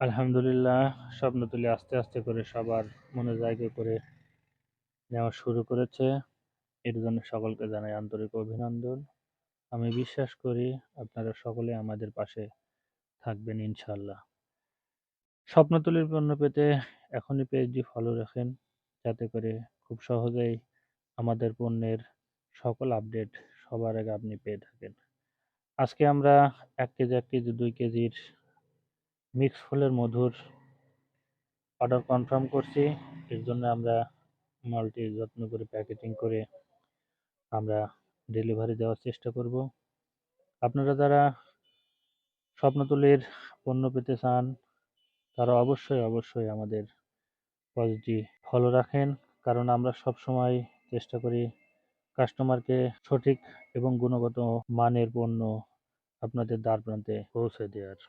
আলহামদুলিল্লাহ, স্বপ্ন তুলে আস্তে আস্তে করে সবার মনে জায়গা করে নেওয়া শুরু করেছে। এর জন্য সকলকে জানাই আন্তরিক অভিনন্দন। আমি বিশ্বাস করি আপনারা সকলে আমাদের পাশে থাকবেন ইনশাল্লাহ স্বপ্নতুলির পণ্য পেতে এখনই পেজটি ফলো রাখেন, যাতে করে খুব সহজেই আমাদের পণ্যের সকল আপডেট সবার আগে আপনি পেয়ে থাকেন। আজকে আমরা এক কেজি এক কেজি, দুই কেজির মিক্স ফুলের মধুর অর্ডার কনফার্ম করছি। এর জন্য আমরা মালটি যত্ন করে প্যাকেটিং করে আমরা ডেলিভারি দেওয়ার চেষ্টা করব। আপনারা যারা স্বপ্নতুলির পণ্য পেতে চান, তারা অবশ্যই অবশ্যই আমাদের পজিটিভ ফলো রাখেন। কারণ আমরা সব সময় চেষ্টা করি কাস্টমারকে সঠিক এবং গুণগত মানের পণ্য আপনাদের দ্বার প্রান্তে পৌঁছে দেওয়ার।